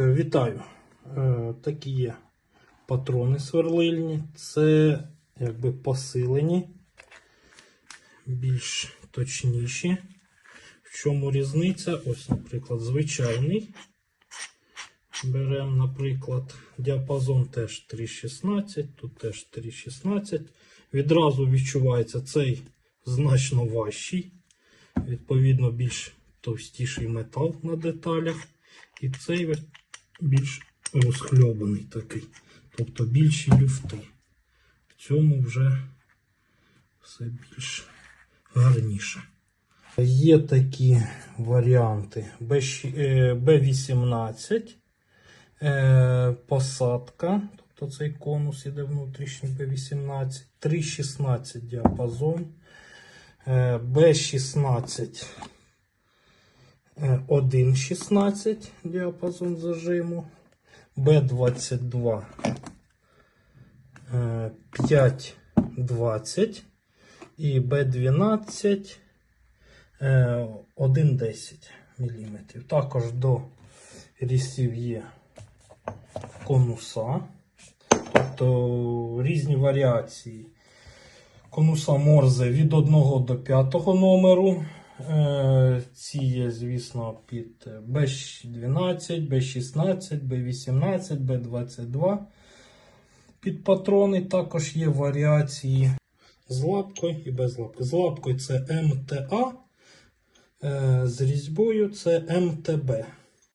вітаю. Е, такі є патрони сверлильні. Це якби посилені, більш точніші. В чому різниця? Ось, наприклад, звичайний. Беремо, наприклад, діапазон теж 3,16, тут теж 3,16. Відразу відчувається цей значно важчий. Відповідно, більш товстіший метал на деталях. І цей більш розхльобаний такий. Тобто більші люфти. В цьому вже все більш гарніше. Є такі варіанти B- е, B18, е, посадка, тобто цей конус іде внутрішній B18, 3,16 діапазон, е, B16 е, 1,16 діапазон зажиму, B22 е, 5,20 і B12 е, 1,10 мм. Також до різців є конуса, тобто різні варіації. Конуса Морзе від 1 до 5 номеру. Е, Ці є, звісно, під B12, B16, B18, B22. Під патрони також є варіації з лапкою і без лапки. З лапкою це МТА, е, з різьбою це МТБ.